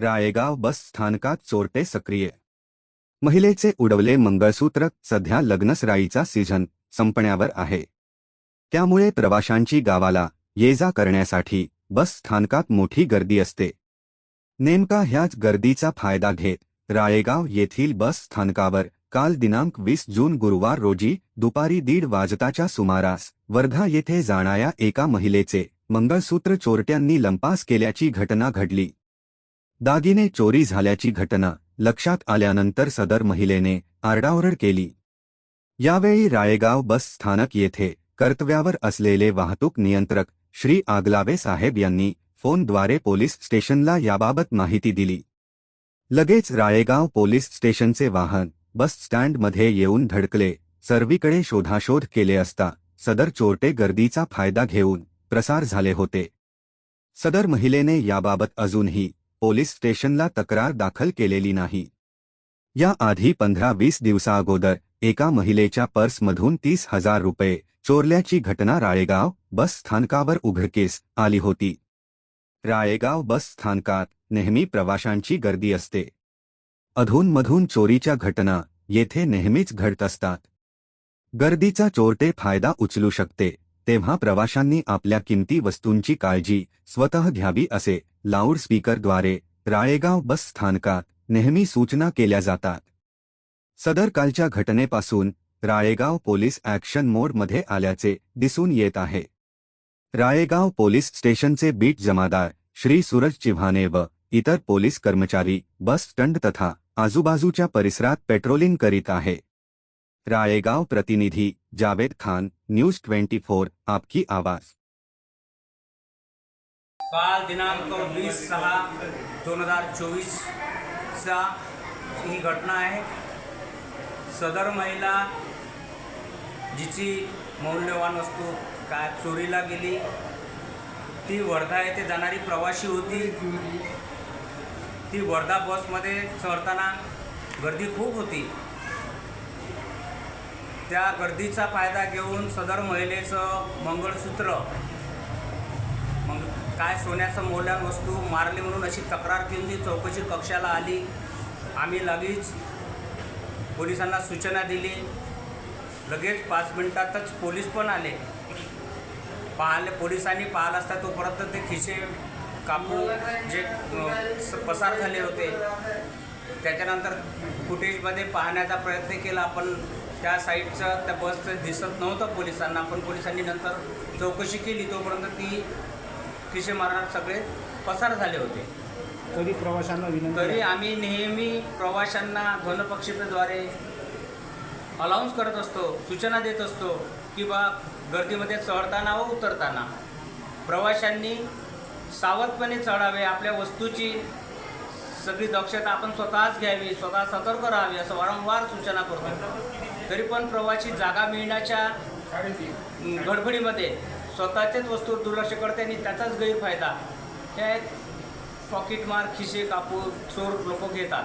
राळेगाव बस स्थानकात चोरटे सक्रिय। महिलेचे उडवले मंगळसूत्र सध्या लग्नसराईचा सीझन संपण्यावर आहे. त्यामुळे प्रवाशांची गावाला ये जा करण्यासाठी बस स्थानकात मोठी गर्दी असते. नेमका ह्याच गर्दीचा फायदा घेत राळेगाव येथील बस स्थानकावर काल दिनांक वीस जून गुरुवार रोजी दुपारी दीड वाजताच्या सुमारास वर्धा येथे जाणाऱ्या एका महिलेचे मंगळसूत्र चोरट्यांनी लंपास केल्याची घटना घडली. दागिने चोरी झाल्याची घटना लक्षात आल्यानंतर सदर महिलेने आरडाओरड केली. यावेळी राळेगाव बस स्थानक येथे कर्तव्यावर असलेले वाहतूक नियंत्रक श्री आगलावे साहेब यांनी फोनद्वारे पोलीस स्टेशनला याबाबत माहिती दिली. लगेच राळेगाव पोलीस स्टेशनचे वाहन बस स्टँडमध्ये येऊन धडकले. सर्वीकडे शोधाशोध केले असता सदर चोरटे गर्दीचा फायदा घेऊन प्रसार झाले होते. सदर महिलेने याबाबत अजूनही पोलीस स्टेशनला तक्रार दाखल केलेली नाही. याआधी पंधरा वीस दिवसाअगोदर एका महिलेच्या पर्समधून तीस हजार रुपये चोरल्याची घटना राळेगाव बस स्थानकावर उघडकीस आली होती. राळेगाव बस स्थानकात नेहमी प्रवाशांची गर्दी असते. अधूनमधून चोरीच्या घटना येथे नेहमीच घडत असतात. गर्दीचा चोरटे फायदा उचलू शकते. तेव्हा प्रवाशांनी आपल्या किमती वस्तूंची काळजी स्वतः घ्यावी असे लाऊडस्पीकरद्वारे राळेगाव बस स्थानकात नेहमी सूचना केल्या जातात. सदर कालच्या घटनेपासून राळेगाव पोलीस ॲक्शन मोडमध्ये आल्याचे दिसून येत आहे. राळेगाव पोलीस स्टेशनचे बीट जमादार श्री सूरज चिव्हाणे व इतर पोलीस कर्मचारी बस स्टँड तथा आजूबाजूच्या परिसरात पेट्रोलिंग करीत आहे. राळेगाव प्रतिनिधी Javed Khan news twenty four आपकी आवाज। काल दिनांक वीस सहा दोन हजार चोवीसचा ही घटना आहे. सदर महिला जिची मौल्यवान वस्तू काय चोरीला गेली ती वर्धा येथे जाणारी प्रवासी होती. ती वर्धा बसमध्ये चढताना गर्दी खूप होती. त्या गर्दीचा फायदा घेऊन सदर महिलेचं मंगळसूत्र मग काय सोन्याचं मौल्यान वस्तू मारली म्हणून अशी तक्रार घेऊन ती चौकशी कक्षाला आली. आम्ही लगेच पोलिसांना सूचना दिली. लगेच पाच मिनटातच पोलीस पण आले. पाहिले पोलिसांनी पाहिलं असता तोपर्यंत ते खिसे कापून जे स- पसार झाले होते. त्याच्यानंतर फुटेजमध्ये पाहण्याचा प्रयत्न केला. पण त्या साईडचं त्या बसचं दिसत नव्हतं पोलिसांना. पण पोलिसांनी नंतर चौकशी केली. तोपर्यंत ती खिसे मारणार सगळे पसार झाले होते. तरी प्रवाशांना विनंती तरी. आम्ही नेहमी प्रवाशांना ध्वनपक्षीपेद्वारे अलाउन्स करत असतो सूचना देत असतो की बा गर्दीमध्ये चढताना व उतरताना. प्रवाशांनी सावधपणे चढावे आपल्या वस्तूची सगळी दक्षता आपण स्वतःच घ्यावी स्वतः सतर्क राहावी असं वारंवार सूचना करतो. तरी पण प्रवासी जागा मिळण्याच्या गडबडीमध्ये स्वतःच्याच वस्तूवर दुर्लक्ष करते आणि त्याचाच गैरफायदा. हे पॉकेटमार खिसे कापूर चोर लोक घेतात.